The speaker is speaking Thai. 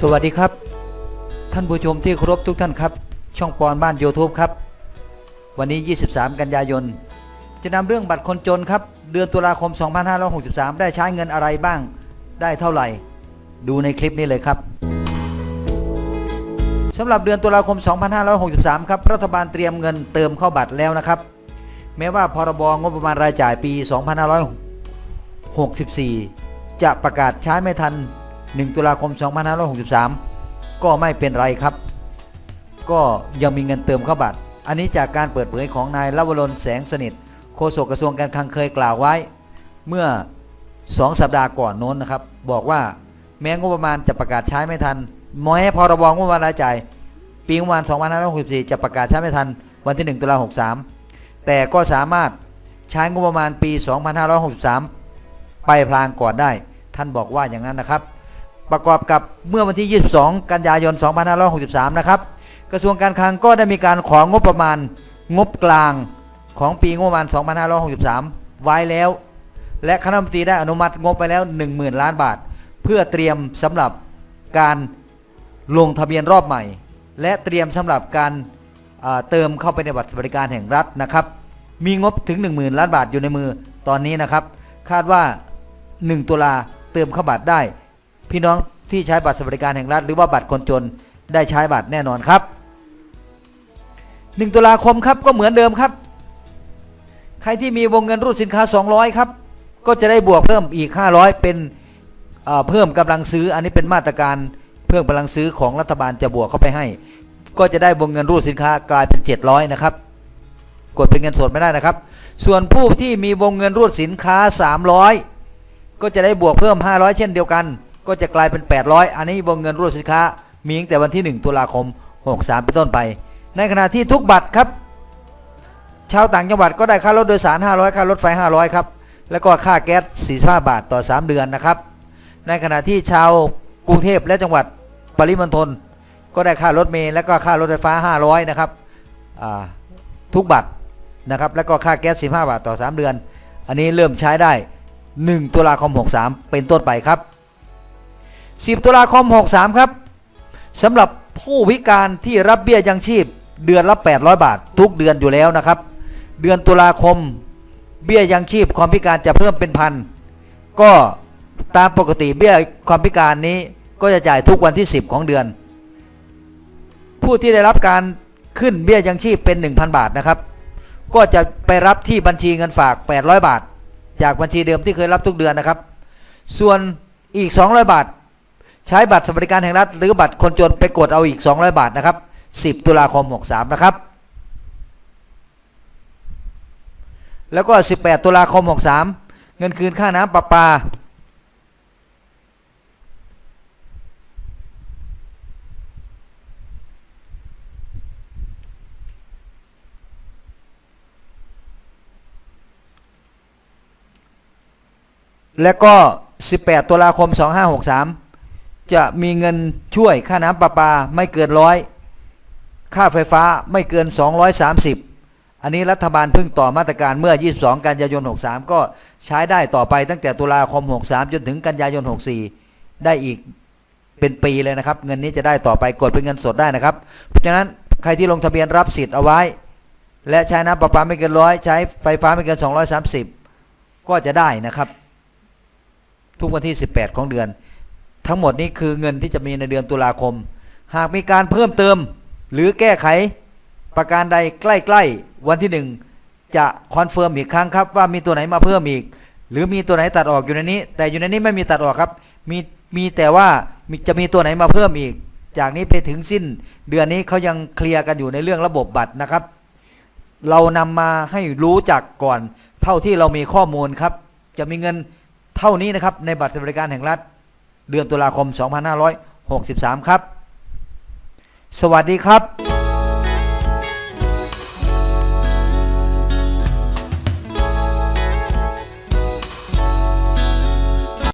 สวัสดีครับ ท่านผู้ชมที่เคารพทุกท่านครับ ช่องปอนบ้าน YouTube ครับ วันนี้ 23 กันยายน จะนำเรื่องบัตรคนจนครับ เดือนตุลาคม 2563 ได้ใช้เงินอะไรบ้าง ได้เท่าไหร่ ดูในคลิปนี้เลยครับสำหรับเดือนตุลาคม 2563 ครับ รัฐบาลเตรียมเงินเติมเข้าบัตรแล้วนะครับ แม้ว่าพรบงบประมาณรายจ่ายปี 2564 จะประกาศใช้ไม่ทัน 1 ตุลาคม 2563 ก็ไม่เป็นไรครับ ก็ยังมีเงินเติมเข้าบัตร อันนี้จากการเปิดเผยของนายลวรนแสงสนิทโฆษกกระทรวงการคลังเคยกล่าวไว้ เมื่อ 2 สัปดาห์ก่อนโน้นนะครับ บอกว่าแม้งบประมาณจะประกาศใช้ไม่ทันแม้พรบงบประมาณรายจ่ายปีงบประมาณ 2564 จะประกาศใช้ไม่ทันวันที่ 1 ตุลา63 แต่ก็สามารถใช้งบประมาณปี 2563 ไปพลางก่อนได้ ท่านบอกว่าอย่างนั้นนะครับ ประกอบกับเมื่อวันที่ 22 กันยายน 2563 นะครับ กระทรวงการคลังก็ได้มีการของงบประมาณงบกลางของปีงบประมาณ 2563 ไว้แล้ว และคณะรัฐมนตรีได้อนุมัติงบไปแล้ว 10,000 ล้านบาท เพื่อเตรียมสำหรับการลงทะเบียนรอบใหม่ และเตรียมสำหรับการเติมเข้าไปในบัตรสวัสดิการแห่งรัฐนะครับ มีงบถึง 10,000 ล้านบาทอยู่ในมือตอนนี้นะครับ คาดว่า 1 ตุลาเติมเข้าบัตรได้ พี่น้องที่ใช้บัตรสวัสดิการแห่งรัฐ หรือว่าบัตรคนจนได้ใช้บัตรแน่นอนครับ 1 ตุลาคมครับก็เหมือนเดิมครับ ใครที่มีวงเงินรูดสินค้า 200 ครับ ก็จะได้บวกเพิ่มอีก 500 เป็นเอ่อเพิ่มกำลังซื้ออันนี้เป็นมาตรการเพิ่มกำลังซื้อของรัฐบาลจะบวกเข้าไปให้ ก็จะได้วงเงินรูดสินค้ากลายเป็น 700 นะครับ กดเป็นเงินสดไม่ได้นะครับ ส่วนผู้ที่มีวงเงินรูดสินค้า 300 ก็จะได้บวกเพิ่ม 500 เช่นเดียวกัน ก็จะกลายเป็น 800 อันนี้วงเงินรูดสินค้า มีตั้งแต่วันที่ 1 ตุลาคม 63 เป็นต้นไป ในขณะที่ทุกบัตรครับชาวต่างจังหวัดก็ได้ค่ารถโดยสาร 500 ค่ารถไฟ 500 ครับ แล้วก็ค่าแก๊ส 45 บาทต่อ 3 เดือนนะครับ ในขณะที่ชาวกรุงเทพและจังหวัดปริมณฑลก็ได้ค่ารถเมล์และก็ค่ารถไฟฟ้า 500 นะครับทุกบัตรนะครับ แล้วก็ค่าแก๊ส 15 บาทต่อ 3 เดือน อันนี้เริ่มใช้ได้ 1 ตุลาคม 63 เป็นต้นไปครับ 10 ตุลาคม 63 ครับสำหรับผู้พิการที่รับเบี้ยยังชีพ เดือนละ 800 บาท ทุกเดือนอยู่แล้วนะครับ เดือนตุลาคมเบี้ยยังชีพความพิการจะเพิ่มเป็นพันก็ตามปกติเบี้ยความพิการนี้ก็จะจ่ายทุกวันที่ 10 ของเดือน ผู้ที่ได้รับการขึ้นเบี้ยยังชีพเป็น 1,000 บาทนะครับ ก็จะไปรับที่บัญชีเงินฝาก 800 บาท จากบัญชีเดิมที่เคยรับทุกเดือนนะครับ ส่วนอีก 200 บาท ใช้บัตรสวัสดิการแห่งรัฐ หรือบัตรคนจนไปกดเอาอีก 200 บาทนะครับ 10 ตุลาคม 63 นะครับ แล้วก็ 18 ตุลาคม 63 เงินคืนค่าน้ำประปา และก็ 18 ตุลาคม 2563 จะมีเงินช่วยค่าน้ำประปาไม่เกินร้อยค่าไฟฟ้าไม่เกิน 230 อันนี้รัฐบาลเพิ่งต่อมาตรการเมื่อ 22 กันยายน 63 ก็ใช้ได้ต่อไปตั้งแต่ตุลาคม 63 จนถึงกันยายน 64 ได้อีกเป็นปีเลยนะครับ เงินนี้จะได้ต่อไปกดเป็นเงินสดได้นะครับ เพราะฉะนั้นใครที่ลงทะเบียนรับสิทธิ์เอาไว้ และใช้น้ำประปาไม่เกินร้อยใช้ไฟฟ้าไม่เกิน 230 ก็จะได้นะครับ ทุกวันที่ 18 ของเดือน ทั้งหมดนี้คือเงินที่จะมีในเดือนตุลาคม หากมีการเพิ่มเติม หรือแก้ไข ประการใดใกล้ๆวันที่ 1 จะคอนเฟิร์มอีกครั้งครับว่ามีตัวไหนมาเพิ่มอีก หรือมีตัวไหนตัดออกอยู่ในนี้ แต่อยู่ในนี้ไม่มีตัดออกครับ มีมีแต่ว่าจะมีตัวไหนมาเพิ่มอีก จากนี้ไปถึงสิ้น เดือนนี้เขายังเคลียร์กันอยู่ในเรื่องระบบบัตรนะครับ เรานำมาให้รู้จักก่อน เท่าที่เรามีข้อมูลครับ จะมีเงินเท่านี้นะครับในบัตรสวัสดิการแห่งรัฐ เดือนตุลาคม 2563 ครับ สวัสดีครับ